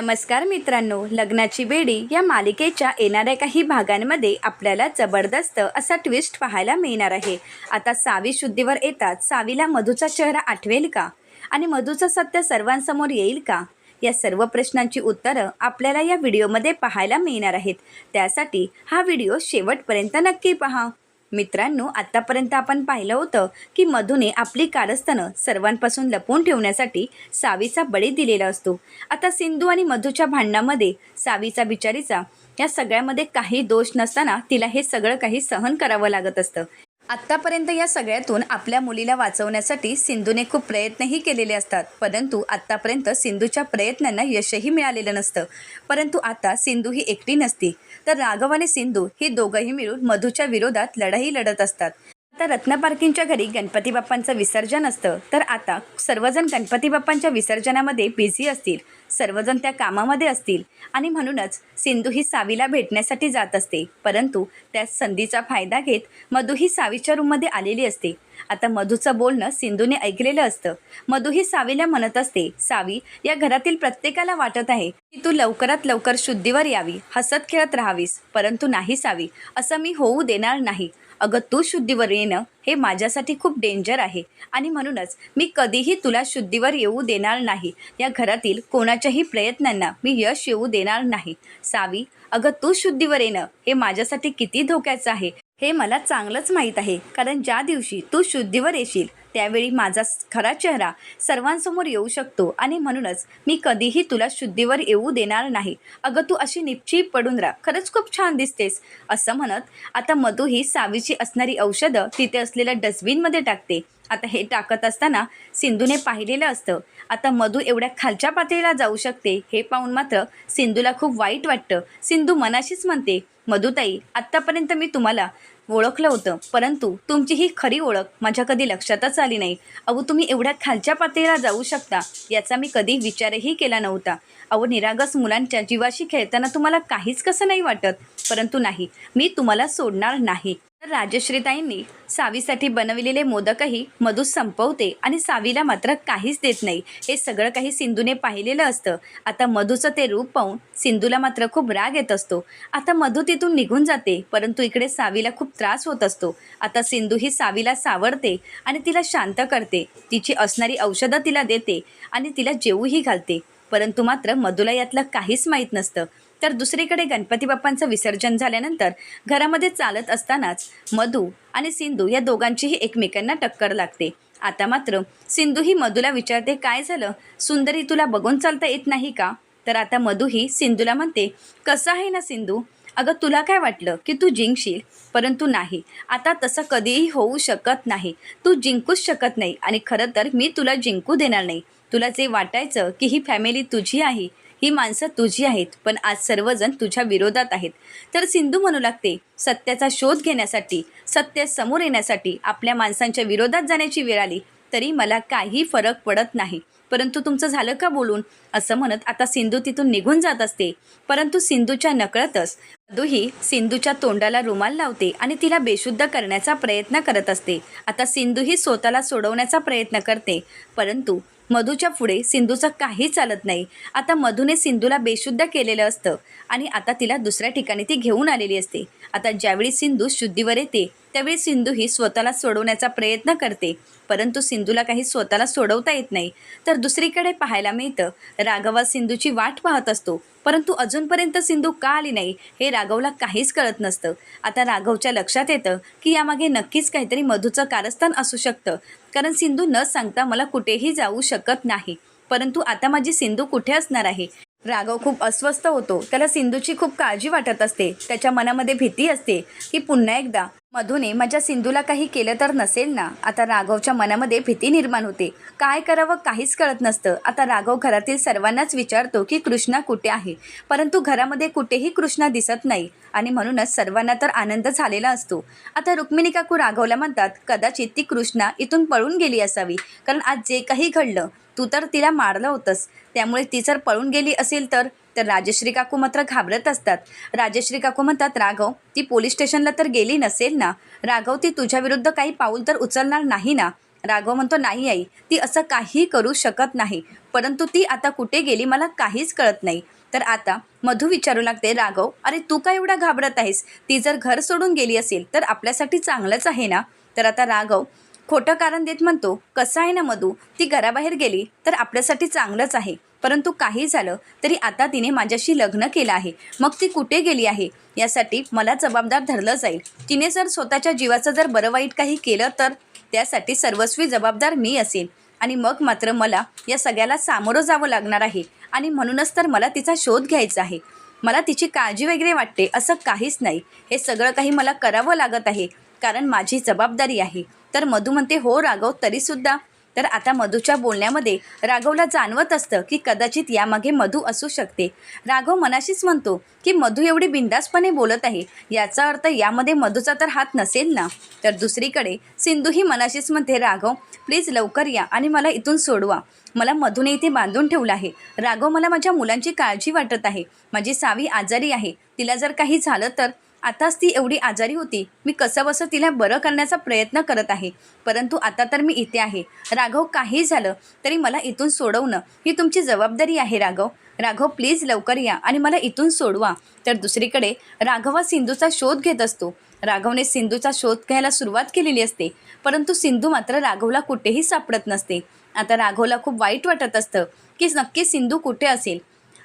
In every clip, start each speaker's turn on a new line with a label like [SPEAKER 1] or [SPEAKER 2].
[SPEAKER 1] नमस्कार मित्रांनो लग्नाची बेडी या मालिकेच्या येणाऱ्या काही भागांमध्ये आपल्याला जबरदस्त असा ट्विस्ट पाहायला मिळणार आहे. आता सावी शुद्धीवर येतात. सावीला मधूचा चेहरा आठवेल का? आणि मधूचं सत्य सर्वांसमोर येईल का? या सर्व प्रश्नांची उत्तरं आपल्याला या व्हिडिओमध्ये पाहायला मिळणार आहेत. त्यासाठी हा व्हिडिओ शेवटपर्यंत नक्की पहा. मित्रांनो आत्तापर्यंत आपण पाहिलं होतं की मधूने आपली कारस्थानं सर्वांपासून लपवून ठेवण्यासाठी सावीचा बळी दिलेला असतो. आता सिंधू आणि मधूच्या भांडणामध्ये सावीचा बिचारीचा या सगळ्यामध्ये काही दोष नसताना तिला हे सगळं काही सहन करावं लागत असतं. आत्तापर्यंत या सगळ्यातून आपल्या मुलीला वाचवण्यासाठी सिंधूने खूप प्रयत्नही केलेले असतात. परंतु आत्तापर्यंत सिंधूच्या प्रयत्नांना यशही मिळालेलं नसतं. परंतु आता सिंधू ही एकटी नसती. तर राघव आणि सिंधू ही दोघंही मिळून मधूच्या विरोधात लढाई लढत असतात. आता रत्न पार्किंगच्या घरी गणपती बाप्पांचं विसर्जन असतं. तर आता सर्वजण गणपती बाप्पांच्या विसर्जनामध्ये बिझी असतील. सर्वजण त्या कामामध्ये असतील. आणि म्हणूनच सिंधू ही सावीला भेटण्यासाठी जात असते. परंतु त्या संधीचा फायदा घेत मधू ही सावीच्या रूममध्ये आलेली असते. आता मधूचं बोलणं सिंधूने ऐकलेलं असतं. मधू ही सावीला म्हणत असते सावी या घरातील प्रत्येकाला वाटत आहे की तू लवकरात लवकर शुद्धीवर यावी हसत खेळत राहावीस. परंतु नाही सावी असं मी होऊ देणार नाही. अगं तू शुद्धीवर येणं हे माझ्यासाठी खूप डेंजर आहे. आणि म्हणूनच मी कधीही तुला शुद्धीवर येऊ देणार नाही. या घरातील कोणाच्याही प्रयत्नांना मी यश येऊ देणार नाही. सावी अगं तू शुद्धीवर येणं हे माझ्यासाठी किती धोक्याचं आहे हे मला चांगलंच माहीत आहे. कारण ज्या दिवशी तू शुद्धीवर येशील त्यावेळी माझा खरा चेहरा सर्वांसमोर येऊ शकतो आणि म्हणूनच मी कधीही तुला शुद्धीवर येऊ देणार नाही. अगं तू अशी निपची पडून राहा. खरंच खूप छान दिसतेस. असं म्हणत आता मधू ही सावीची असणारी औषधं तिथे असलेल्या डस्टबिनमध्ये टाकते. आता हे टाकत असताना सिंधूने पाहिलेलं असतं. आता मधू एवढ्या खालच्या पातळीला जाऊ शकते. हे पाहून मात्र सिंधूला खूप वाईट वाटतं. सिंधू मनाशीच म्हणते मधुताई आत्तापर्यंत मी तुम्हाला ओळखलं होतं. परंतु तुमची ही खरी ओळख माझ्या कधी लक्षातच आली नाही. अहो तुम्ही एवढ्या खालच्या पातळीला जाऊ शकता याचा मी कधी विचारही केला नव्हता. अहो निरागस मुलांच्या जीवाशी खेळताना तुम्हाला काहीच कसं नाही वाटत? परंतु नाही मी तुम्हाला सोडणार नाही. तर राजश्रीताईंनी सावीसाठी बनविलेले मोदकही मधू संपवते आणि सावीला मात्र काहीच देत नाही. हे सगळं काही सिंधूने पाहिलेलं असतं. आता मधूचं ते रूप पाहून सिंधूला मात्र खूप राग येत असतो. आता मधू तिथून निघून जाते परंतु इकडे सावीला खूप त्रास होत असतो. आता सिंधू ही सावीला सावरते आणि तिला शांत करते. तिची असणारी औषधं तिला देते आणि तिला जेवूही घालते. परंतु मात्र मधूला यातलं काहीच माहीत नसतं. तर दुसरीकडे गणपती बाप्पांचं विसर्जन झाल्यानंतर घरामध्ये चालत असतानाच मधू आणि सिंधू या दोघांचीही एकमेकांना टक्कर लागते. आता मात्र सिंधू ही मधूला विचारते काय झालं? सुंदरी तुला बघून चालता येत नाही का? तर आता मधू ही सिंधूला म्हणते कसं आहे ना सिंधू? अगं तुला काय वाटलं की तू जिंकशील? परंतु नाही. आता तसं कधीही होऊ शकत नाही. तू जिंकूच शकत नाही आणि खरं तर मी तुला जिंकू देणार नाही. तुला जे वाटायचं की ही फॅमिली तुझी आहे ही माणसं तुझी आहेत पण आज सर्वजण तुझ्या विरोधात आहेत. तर सिंधू म्हणू लागते सत्याचा शोध घेण्यासाठी सत्य समोर येण्यासाठी आपल्या माणसांच्या विरोधात जाण्याची वेळ आली तरी मला काही फरक पडत नाही. परंतु तुमचं झालं का बोलून? असं म्हणत आता सिंधू तिथून निघून जात असते. परंतु सिंधूच्या नकळतच मधूही सिंधूच्या तोंडाला रुमाल लावते आणि तिला बेशुद्ध करण्याचा प्रयत्न करत असते. आता सिंधूही स्वतःला सोडवण्याचा प्रयत्न करते. परंतु मधूच्या पुढे सिंधूचं काही चालत नाही. आता मधूने सिंधूला बेशुद्ध केलेलं असतं आणि आता तिला दुसऱ्या ठिकाणी ती घेऊन आलेली असते. आता ज्यावेळी सिंधू शुद्धीवर येते त्यावेळी सिंधू ही स्वतःला सोडवण्याचा प्रयत्न करते. परंतु सिंधूला काही स्वतःला सोडवता येत नाही. तर दुसरीकडे पाहायला मिळतं राघवा सिंधूची वाट पाहत असतो. परंतु अजूनपर्यंत सिंधू का आली नाही हे राघवला काहीच कळत नसतं. आता राघवच्या लक्षात येतं की यामागे नक्कीच काहीतरी मधूचं कारस्थान असू शकतं. कारण सिंधू न सांगता मला कुठेही जाऊ शकत नाही. परंतु आता माझी सिंधू कुठे असणार आहे? राघव खूप अस्वस्थ होतो. त्याला सिंधूची खूप काळजी वाटत असते. त्याच्या मनामध्ये भीती असते की पुन्हा एकदा मधूने माझ्या सिंधूला काही केलं तर नसेल ना? आता राघवच्या मनामध्ये भीती निर्माण होते. काय करावं काहीच कळत नसतं. आता राघव घरातील सर्वांनाच विचारतो की कृष्णा कुठे आहे? परंतु घरामध्ये कुठेही कृष्णा दिसत नाही आणि म्हणूनच सर्वांना तर आनंद झालेला असतो. आता रुक्मिणी काकू राघवला म्हणतात कदाचित ती कृष्णा इथून पळून गेली असावी. कारण आज जे काही घडलं तू तर तिला मारलं होतंस. त्यामुळे ती जर पळून गेली असेल तर तर राजश्री काकू मात्र घाबरत असतात. राजश्री काकू म्हणतात राघव ती पोलीस स्टेशनला तर गेली नसेल ना? राघव ती तुझ्या विरुद्ध काही पाऊल तर उचलणार नाही ना? राघव म्हणतो नाही आई ती असं काही करू शकत नाही. परंतु ती आता कुठे गेली मला काहीच कळत नाही. तर आता मधू विचारू लागते राघव अरे तू का एवढा घाबरत आहेस? ती जर घर सोडून गेली असेल तर आपल्यासाठी चांगलंच आहे ना? तर आता राघव खोटं कारण देत म्हणतो कसं आहे ना मधू? ती घराबाहेर गेली तर आपल्यासाठी चांगलंच आहे. परंतु काही झालं तरी आता तिने माझ्याशी लग्न केलं आहे. मग ती कुठे गेली आहे? यासाठी मला जबाबदार धरलं जाईल. तिने जर स्वतःच्या जीवाचं जर बरं वाईट काही केलं तर त्यासाठी सर्वस्वी जबाबदार मी असेल आणि मग मात्र मला या सगळ्याला सामोरं जावं लागणार आहे. आणि म्हणूनच तर मला तिचा शोध घ्यायचा आहे. मला तिची काळजी वगैरे वाटते असं काहीच नाही. हे सगळं काही मला करावं लागत आहे. कारण माझी जबाबदारी आहे. तर मधू म्हणते हो राघव तरीसुद्धा. तर आता मधूच्या बोलण्यामध्ये राघवला जाणवत असतं की कदाचित यामागे मधू असू शकते. राघव मनाशीच म्हणतो की मधू एवढी बिंदासपणे बोलत आहे याचा अर्थ यामध्ये मधूचा तर हात नसेल ना? तर दुसरीकडे सिंधूही मनाशीच म्हणते राघव प्लीज लवकर या आणि मला इथून सोडवा. मला मधूने इथे बांधून ठेवलं आहे. राघव मला माझ्या मुलांची काळजी वाटत आहे. माझी सावी आजारी आहे. तिला जर काही झालं तर आताच ती एवढी आजारी होती. मी कसंबसं तिला बरं करण्याचा प्रयत्न करत आहे. परंतु आता तर मी इथे आहे. राघव काही झालं तरी मला इथून सोडवणं ही तुमची जबाबदारी आहे राघव. राघव प्लीज लवकर या आणि मला इथून सोडवा. तर दुसरीकडे राघव हा सिंधूचा शोध घेत असतो. राघवने सिंधूचा शोध घ्यायला सुरुवात केलेली असते. परंतु सिंधू मात्र राघवला कुठेही सापडत नसते. आता राघवला खूप वाईट वाटत असतं की नक्की सिंधू कुठे असेल?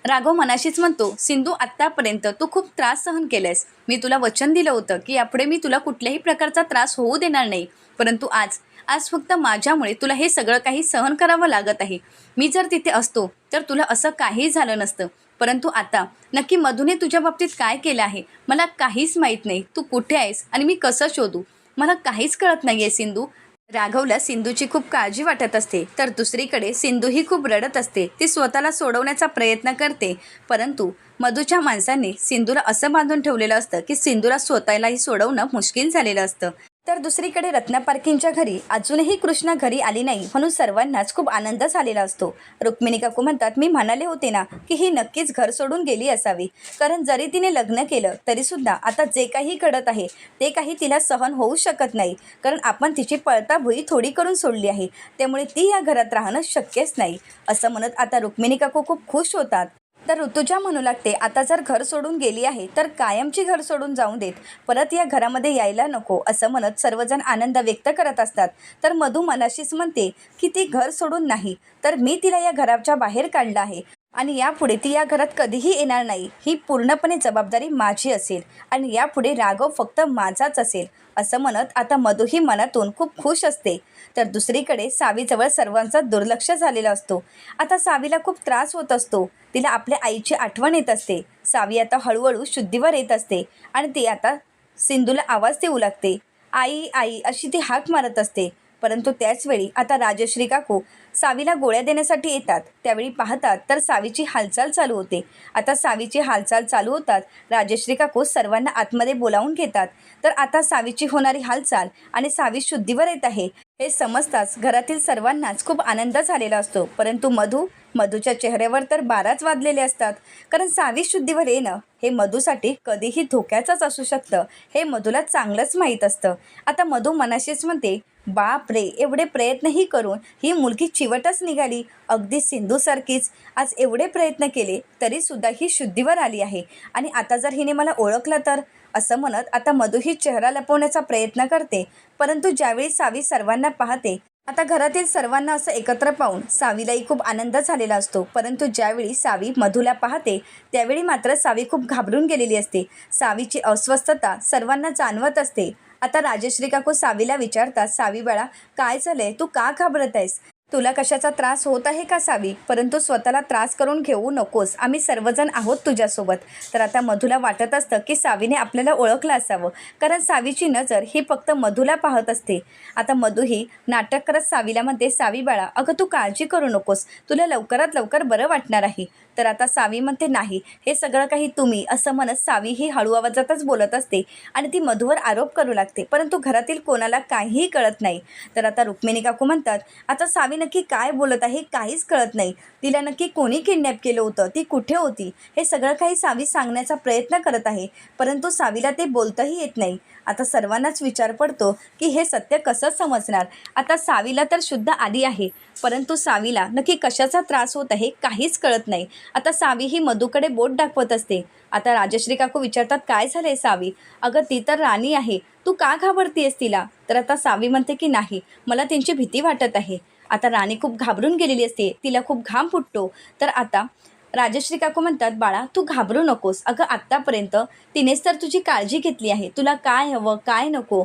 [SPEAKER 1] राघव मनाशीच म्हणतो सिंधू आत्तापर्यंत तू खूप त्रास सहन केलायस. मी तुला वचन दिलं होतं की यापुढे मी तुला कुठल्याही प्रकारचा त्रास होऊ देणार नाही. परंतु आज आज फक्त माझ्यामुळे तुला हे सगळं काही सहन करावं लागत आहे. मी जर तिथे असतो तर तुला असं काही झालं नसतं. परंतु आता नक्की मधूने तुझ्या बाबतीत काय केलं आहे? मला काहीच माहीत नाही. तू कुठे आहेस आणि मी कसं शोधू? मला काहीच कळत नाही आहे सिंधू. राघवला सिंधूची खूप काळजी वाटत असते तर दुसरीकडे सिंधू ही खूप रडत असते. ती स्वतःला सोडवण्याचा प्रयत्न करते परंतु मधूच्या माणसांनी सिंधूला असं बांधून ठेवलेलं असतं की सिंधूला स्वतःलाही सोडवणं मुश्किल झालेलं असतं. तर दुसरीकडे रत्ना पारखींच्या घरी अजूनही कृष्णा घरी आली नाही म्हणून सर्वांनाच खूप आनंद झालेला असतो. रुक्मिणी काकू म्हणतात मी म्हणाले होते ना की ही नक्कीच घर सोडून गेली असावी. कारण जरी तिने लग्न केलं तरीसुद्धा आता जे काही घडत आहे ते काही तिला सहन होऊ शकत नाही. कारण आपण तिची पळता भुई थोडी करून सोडली आहे. त्यामुळे ती या घरात राहणं शक्यच नाही. असं म्हणत आता रुक्मिणी काकू खूप खुश होतात. तर ऋतुजा म्हणू लागते आता जर घर सोडून गेली आहे तर कायमची घर सोडून जाऊन देत. परत या घरामध्ये यायला नको असं म्हणत सर्वजण आनंद व्यक्त करत असतात. तर मधू मनाशीच म्हणते की ती घर सोडून नाही तर मी तिला या घराच्या बाहेर काढलं आहे. आणि यापुढे ती या घरात कधीही येणार नाही. ही पूर्णपणे जबाबदारी माझी असेल आणि यापुढे राघव फक्त माझाच असेल असं म्हणत आता मधूही मनातून खूप खुश असते. तर दुसरीकडे सावीजवळ सर्वांचा दुर्लक्ष झालेला असतो. आता सावीला खूप त्रास होत असतो. तिला आपल्या आईची आठवण येत असते. सावी आता हळूहळू शुद्धीवर येत असते आणि ती आता सिंधूला आवाज देऊ लागते. आई आई अशी ती हाक मारत असते. परंतु त्याचवेळी आता राजश्री काकू सावीला गोळ्या देण्यासाठी येतात. त्यावेळी पाहतात तर सावीची हालचाल चालू होते. आता सावीची हालचाल चालू होतात राजश्री काकू सर्वांना आतमध्ये बोलावून घेतात. तर आता सावीची होणारी हालचाल आणि सावी शुद्धीवर येत आहे हे समजताच घरातील सर्वांनाच खूप आनंद झालेला असतो. परंतु मधू मधूच्या चेहऱ्यावर तर बाराच वाजलेले असतात. कारण सावी शुद्धीवर येणं हे मधूसाठी कधीही धोक्याचंच असू शकतं. हे मधूला चांगलंच माहीत असतं. आता मधू मनाशीच म्हणते बाप रे एवढे प्रयत्नही करून ही मुलगी चिवटच निघाली. अगदी सिंधूसारखीच. आज एवढे प्रयत्न केले तरीसुद्धा ही शुद्धीवर आली आहे. आणि आता जर हिने मला ओळखलं तर? असं म्हणत आता मधू ही चेहरा लपवण्याचा प्रयत्न करते. परंतु ज्यावेळी सावी सर्वांना पाहते आता घरातील सर्वांना असं एकत्र पाहून सावीलाही खूप आनंद झालेला असतो. परंतु ज्यावेळी सावी मधूला पाहते त्यावेळी मात्र सावी खूप घाबरून गेलेली असते. सावीची अस्वस्थता सर्वांना जाणवत असते. आता राजश्री काकू सावीला विचारतात सावी बाळा काय झालंय? तू का घाबरत आहेस? तुला कशाचा त्रास होत आहे का सावी? परंतु स्वतःला त्रास करून घेऊ नकोस. आम्ही सर्वजण आहोत तुझ्यासोबत. तर आता मधूला वाटत असतं की सावीने आपल्याला ओळखलं असावं. कारण सावीची नजर ही फक्त मधूला पाहत असते. आता मधू ही नाटक करत सावीला म्हणते सावी बाळा अगं तू काळजी करू नकोस. तुला लवकरात लवकर बरं वाटणार आहे. तर आता सावीमध्ये नाही हे सगळं काही तुम्ही असं म्हणत सावी ही हळू आवाजातच बोलत असते आणि ती मधूवर आरोप करू लागते. परंतु घरातील कोणाला काहीही कळत नाही. तर आता रुक्मिणी काकू म्हणतात आता सावी नक्की काय बोलत आहे काहीच कळत नाही. तिला नक्की कोणी किडनॅप केलं होतं? ती कुठे होती? हे सगळं काही सावी सांगण्याचा प्रयत्न करत आहे. परंतु सावीला ते बोलताही येत नाही. आता सर्वांनाच विचार पडतो की हे सत्य कसं समजणार? आता सावीला तर शुद्ध आली आहे. परंतु सावीला नक्की कशाचा त्रास होत आहे काहीच कळत नाही. आता सावी ही मधूकडे बोट दाखवत असते. आता राजश्री काकू विचारतात काय झालंय सावी? अगं ती तर राणी आहे. तू का घाबरतीयस तिला? तर आता सावी म्हणते की नाही मला त्यांची भीती वाटत आहे. आता राणी खूप घाबरून गेलेली असते. तिला खूप घाम फुटतो. तर आता राजश्री काकू म्हणतात बाळा तू घाबरू नकोस. अगं आत्तापर्यंत तिनेच तर तुझी काळजी घेतली आहे. तुला काय हवं काय नको?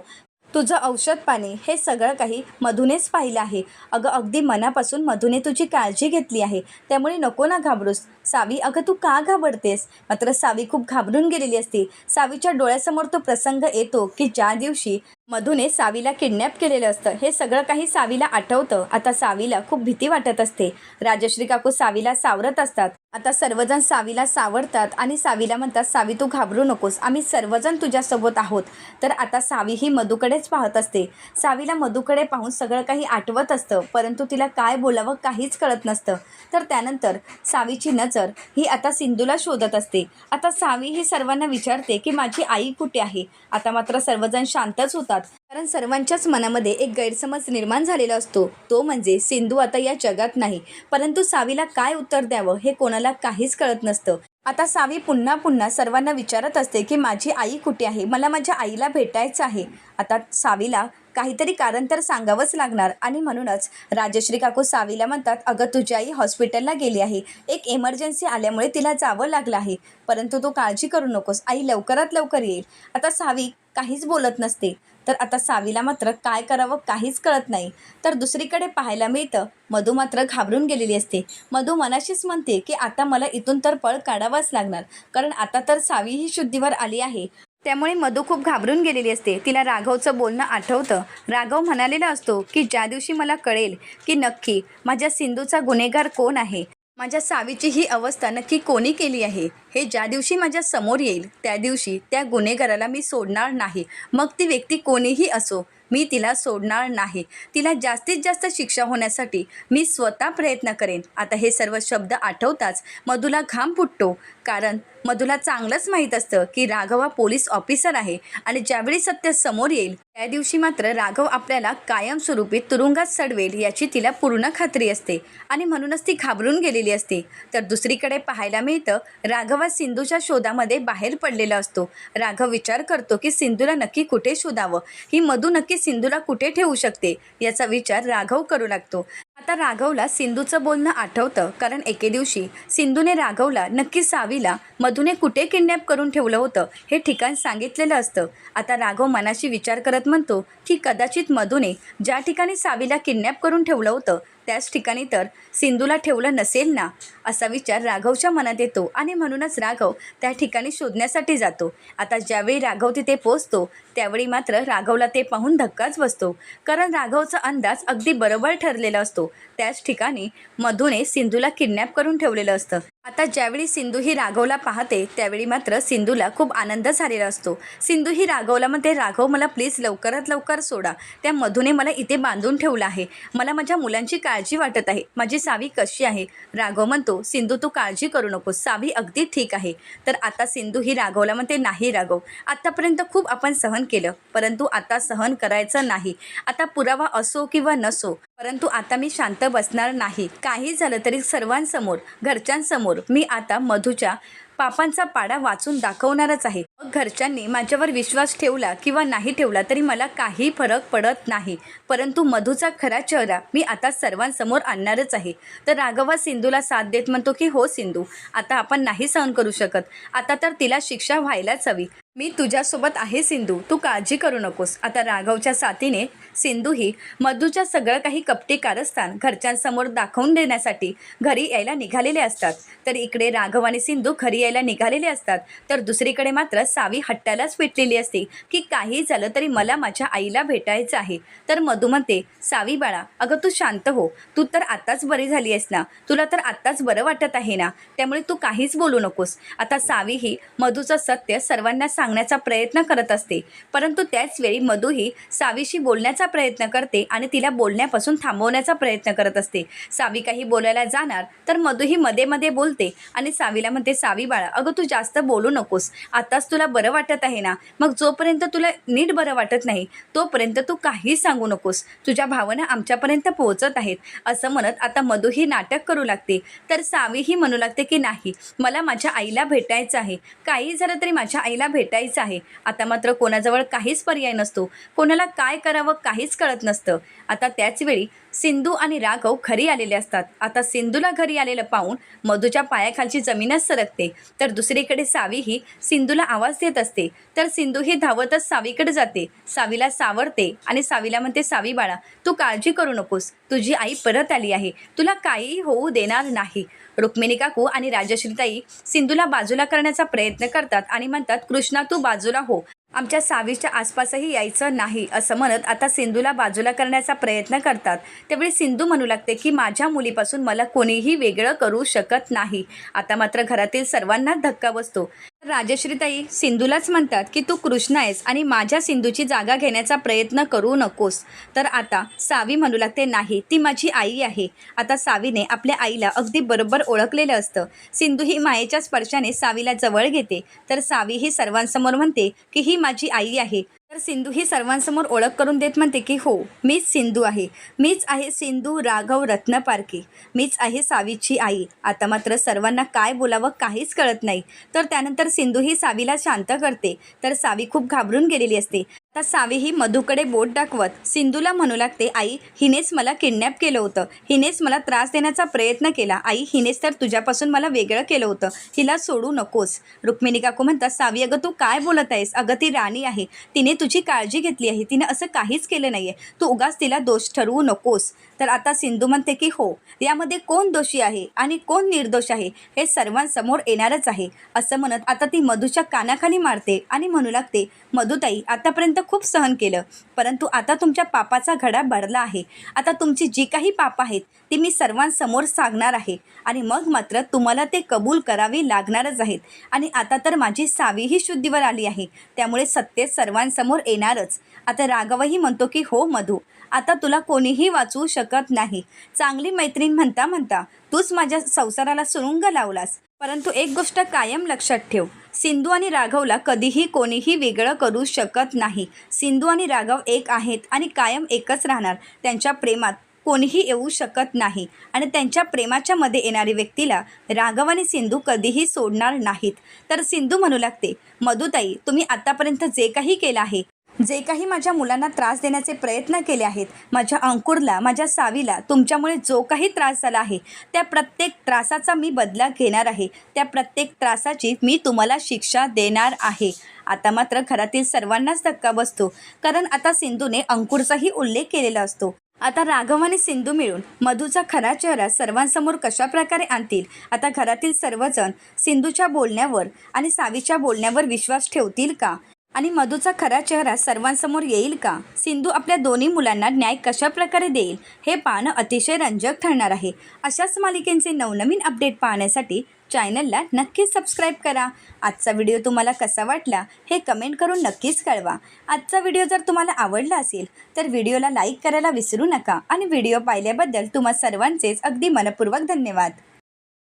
[SPEAKER 1] तुझं औषध पाणी हे सगळं काही मधूनेच पाहिलं आहे. अगं अगदी मनापासून मधूने तुझी काळजी घेतली आहे. त्यामुळे नको ना घाबरूस. सावी अगं तू का घाबरतेस? मात्र सावी खूप घाबरून गेलेली असती. सावीच्या डोळ्यासमोर तो प्रसंग येतो की ज्या दिवशी मधूने सावीला किडनॅप केलेलं असतं हे सगळं काही सावीला आठवतं. आता सावीला खूप भीती वाटत असते. राजश्री काकू सावीला सावरत असतात. आता सर्वजण सावीला सावरतात आणि सावीला म्हणतात सावी तू घाबरू नकोस. आम्ही सर्वजण तुझ्यासोबत आहोत. तर आता सावी ही मधूकडेच पाहत असते. सावीला मधूकडे पाहून सगळं काही आठवत असतं परंतु तिला काय बोलावं काहीच कळत नसतं. तर त्यानंतर सावीची नजर ही आता सिंधूला शोधत असते. आता सावी ही सर्वांना विचारते की माझी आई कुठे आहे? आता मात्र सर्वजण शांतच होतात. कारण सर्वांच्याच मनामध्ये एक गैरसमज निर्माण झालेला असतो. तो म्हणजे सिंधू आता या जगात नाही. परंतु सावीला काय उत्तर द्यावं हे कोणाला काहीच कळत नसतं. आता सावी पुन्हा पुन्हा सर्वांना विचारत असते की माझी आई कुठे आहे? मला माझ्या आईला भेटायचं आहे. आता सावीला काहीतरी कारण तर सांगावंच लागणार आणि म्हणूनच राजश्री काकू सावीला म्हणतात अगं तुझी आई हॉस्पिटलला गेली आहे. एक इमर्जन्सी आल्यामुळे तिला जावं लागलं आहे. परंतु तू काळजी करू नकोस. आई लवकरात लवकर येईल. आता सावी काहीच बोलत नसते. तर आता सावीला मात्र काय करावं काहीच कळत नाही. तर दुसरीकडे पाहायला मिळतं मधू मात्र घाबरून गेलेली असते. मधू मनाशीच म्हणते की आता मला इथून तर पळ काढावाच लागणार कारण आता तर सावी ही शुद्धीवर आली आहे. त्यामुळे मधू खूप घाबरून गेलेली असते. तिला राघवचं बोलणं आठवतं. राघव म्हणालेला असतो की ज्या दिवशी मला कळेल की नक्की माझ्या सिंधूचा गुन्हेगार कोण आहे? माझ्या सावीची ही अवस्था नक्की कोणी केली आहे? हे ज्या दिवशी माझ्यासमोर येईल त्या दिवशी त्या गुन्हेगाराला मी सोडणार नाही. मग ती व्यक्ती कोणीही असो मी तिला सोडणार नाही. तिला जास्तीत जास्त शिक्षा होण्यासाठी मी स्वतः प्रयत्न करेन. आता हे सर्व शब्द आठवताच मधूला घाम फुटतो. कारण मधुला चांगलंच माहीत असतं की राघव हा पोलीस ऑफिसर आहे आणि ज्यावेळी सत्य समोर येईल त्या दिवशी मात्र राघव आपल्याला कायमस्वरूपी तुरुंगात सडवेल याची तिला पूर्ण खात्री असते आणि म्हणूनच ती घाबरून गेलेली असते. तर दुसरीकडे पाहायला मिळतं राघव हा सिंधूच्या शोधामध्ये बाहेर पडलेला असतो. राघव विचार करतो की सिंधूला नक्की कुठे शोधावं? ही मधू नक्की सिंधूला कुठे ठेवू शकते? याचा विचार राघव करू लागतो. आता राघवला सिंधूचं बोलणं आठवतं कारण एके दिवशी सिंधूने राघवला नक्की सावीला मधूने कुठे किडनॅप करून ठेवलं होतं हे ठिकाण सांगितलेलं असतं. आता राघव मनाशी विचार करत म्हणतो की कदाचित मधूने ज्या ठिकाणी सावीला किडनॅप करून ठेवलं होतं त्याच ठिकाणी तर सिंधूला ठेवलं नसेल ना? असा विचार राघवच्या मनात येतो आणि म्हणूनच राघव त्या ठिकाणी शोधण्यासाठी जातो. आता ज्यावेळी राघव तिथे पोचतो त्यावेळी मात्र राघवला ते पाहून धक्काच बसतो. कारण राघवचा अंदाज अगदी बरोबर ठरलेला असतो. त्याच ठिकाणी मधूने सिंधूला किडनॅप करून ठेवलेलं असतं. आता ज्यावेळी सिंधू ही राघवला पाहते त्यावेळी मात्र सिंधूला खूप आनंद झालेला असतो. सिंधू ही राघवला म्हणते राघव मला प्लीज लवकरात लवकर सोडा. त्या मधूने मला इथे बांधून ठेवलं आहे. मला माझ्या मुलांची काळजी वाटत आहे. माझी सावी कशी आहे? राघव म्हणतो सिंधू तू काळजी करू नको सावी अगदी ठीक आहे. तर आता सिंधू ही राघवला म्हणते नाही राघव. आत्तापर्यंत खूप आपण सहन केलं. परंतु आता सहन करायचं नाही. आता पुरावा असो किंवा नसो परंतु आता मी शांत बसणार नाही. काही झालं तरी सर्वांसमोर घरच्यांसमोर मी आता मधूच्या पापांचा पाडा वाचून दाखवणारच आहे. मग घरच्यांनी माझ्यावर विश्वास ठेवला किंवा नाही ठेवला तरी मला काही फरक पडत नाही. परंतु मधूचा खरा चेहरा मी आता सर्वांसमोर आणणारच आहे. तर राघवा सिंधूला साथ देत म्हणतो की हो सिंधू आता आपण नाही सहन करू शकत. आता तर तिला शिक्षा व्हायलाच हवी. मी तुझ्यासोबत आहे सिंधू. तू काळजी करू नकोस. आता राघवच्या साथीने सिंधू ही मधूच्या सगळं काही कपटी कारस्थान घरच्यांसमोर दाखवून देण्यासाठी घरी यायला निघालेले असतात. तर इकडे राघव आणि सिंधू घरी यायला निघालेले असतात. तर दुसरीकडे मात्र सावी हट्टालाच पेटलेली असते की काही झालं तरी मला माझ्या आईला भेटायचं आहे. तर मधू म्हणते सावी बाळा अगं तू शांत हो. तू तर आत्ताच बरी झाली आहेस ना. तुला तर आत्ताच बरं वाटत आहे ना. त्यामुळे तू काहीच बोलू नकोस. आता सावी ही मधूचं सत्य सर्वांना सांग सांगण्याचा प्रयत्न करत असते. परंतु त्याच वेळी सावीशी बोलण्याचा प्रयत्न करते आणि तिला बोलण्यापासून थांबवण्याचा प्रयत्न करत असते. सावी काही बोलायला जाणार तर मधूही मध्ये मध्ये बोलते आणि सावीला म्हणते सावी बाळा अगं तू जास्त बोलू नकोस. आताच तुला बरं वाटत आहे ना? मग जोपर्यंत तुला नीट बरं वाटत नाही तोपर्यंत तू काही सांगू नकोस. तुझ्या भावना आमच्यापर्यंत पोहोचत आहेत. असं म्हणत आता मधू ही नाटक करू लागते. तर सावी ही म्हणू लागते की नाही मला माझ्या आईला भेटायचं आहे. काही झालं तरी माझ्या आईला भेट भेटायचं आहे. आता मात्र कोणाजवळ काहीच पर्याय नसतो. कोणाला काय करावं काहीच कळत नसतं. आता त्याचवेळी सिंधू आणि राघव घरी आलेले असतात. आता सिंधूला घरी आलेलं पाहून मधूच्या पायाखालची जमीनच सरकते. तर दुसरीकडे सावी ही सिंधूला आवाज देत असते. तर सिंधू ही धावतच सावीकडे जाते. सावीला सावरते आणि सावीला म्हणते सावी बाळा तू काळजी करू नकोस. तुझी आई परत आली आहे. तुला काहीही होऊ देणार नाही. रुक्मिणी काकू आणि राजश्रीताई सिंधूला बाजूला करण्याचा प्रयत्न करतात आणि म्हणतात कृष्णा तू बाजूला हो. आमच्या सावीच्या आसपासही यायचं नाही असं म्हणत आता सिंधूला बाजूला करण्याचा प्रयत्न करतात. त्यावेळी सिंधू म्हणू लागते की माझ्या मुलीपासून मला कोणीही वेगळं करू शकत नाही. आता मात्र घरातील सर्वांनाच धक्का बसतो. राजश्रीताई सिंधूलाच म्हणतात की तू कृष्ण आहेस आणि माझ्या सिंधूची जागा घेण्याचा प्रयत्न करू नकोस. तर आता सावी म्हणू लागते नाही ती माझी आई आहे. आता सावीने आपल्या आईला अगदी बरोबर ओळखलेलं असतं. सिंधू ही मायेच्या स्पर्शाने सावीला जवळ घेते. तर सावी ही सर्वांसमोर म्हणते की ही माझी आई आहे. तर सिंधू ही सर्वांसमोर ओळख करून देत म्हणते की हो मीच सिंधू आहे. मीच आहे सिंधू राघव रत्नपारकी. मीच आहे सावीची आई. आता मात्र सर्वांना काय बोलावं काहीच कळत नाही. तर त्यानंतर सिंधू ही सावीला शांत करते. तर सावी खूप घाबरून गेलेली असते. आता सावीही मधूकडे बोट दाखवत सिंधूला म्हणू लागते आई हिनेच मला किडनॅप केलं होतं. हिनेच मला त्रास देण्याचा प्रयत्न केला. आई हिनेच तर तुझ्यापासून मला वेगळं केलं होतं. हिला सोडू नकोस. रुक्मिणी काकू म्हणतात सावी अगं तू काय बोलत आहेस? अगं ती राणी आहे. तिने तुझी काळजी घेतली आहे. तिने असं काहीच केलं नाही आहे तू उगाच तिला दोष ठरवू नकोस. तर आता सिंधू म्हणते की हो यामध्ये कोण दोषी आहे आणि कोण निर्दोष आहे हे सर्वांसमोर येणारच आहे असं म्हणत आता ती मधूच्या कानाखाली मारते आणि म्हणू लागते मधुताई आतापर्यंत खूप सहन केलं परंतु आता तुमच्या पापाचा घडा भरला आहे. आता तुमची जी काही पाप आहेत ती मी सर्वांसमोर सांगणार आहे. आणि मग मात्र तुम्हाला ते कबूल करावे लागणारच आहेत. आणि आता तर माझी सावीही शुद्धीवर आली आहे त्यामुळे सत्य सर्वांसमोर येणारच. आता राघवही म्हणतो की हो मधू आता तुला कोणीही वाचवू शकत नाही. चांगली मैत्रीण म्हणता म्हणता तूच माझ्या संसाराला सुरुंग लावलास. परंतु एक गोष्ट कायम लक्षात ठेव. सिंधू आणि राघवला कधीही कोणीही वेगळं करू शकत नाही. सिंधू आणि राघव एक आहेत आणि कायम एकच राहणार. त्यांच्या प्रेमात कोणीही येऊ शकत नाही. आणि त्यांच्या प्रेमाच्या मध्ये येणारी व्यक्तीला राघव आणि सिंधू कधीही सोडणार नाहीत. तर सिंधू म्हणू लागते मधुताई तुम्ही आतापर्यंत जे काही केलं आहे जे काही माझ्या मुलांना त्रास देण्याचे प्रयत्न केले आहेत माझ्या अंकुरला माझ्या सावीला तुमच्यामुळे जो काही त्रास झाला आहे त्या प्रत्येक त्रासाचा मी बदला घेणार आहे. त्या प्रत्येक त्रासाची मी तुम्हाला शिक्षा देणार आहे. आता मात्र घरातील सर्वांनाच धक्का बसतो कारण आता सिंधूने अंकुरचाही उल्लेख केलेला असतो. आता राघव आणि सिंधू मिळून मधूचा खरा चेहरा सर्वांसमोर कशा प्रकारे आणतील? आता घरातील सर्वजण सिंधूच्या बोलण्यावर आणि सावीच्या बोलण्यावर विश्वास ठेवतील का? आणि मधूचा खरा चेहरा सर्वांसमोर येईल का? सिंधू आपल्या दोन्ही मुलांना न्याय कशा प्रकारे देईल हे पाहणं अतिशय रंजक ठरणार आहे. अशाच मालिकेंचे नवनवीन अपडेट पाहण्यासाठी चॅनलला नक्कीच सबस्क्राईब करा. आजचा व्हिडिओ तुम्हाला कसा वाटला हे कमेंट करून नक्कीच कळवा. आजचा व्हिडिओ जर तुम्हाला आवडला असेल तर व्हिडिओला लाईक करायला विसरू नका आणि व्हिडिओ पाहिल्याबद्दल तुम्हा सर्वांचेच अगदी मनपूर्वक धन्यवाद.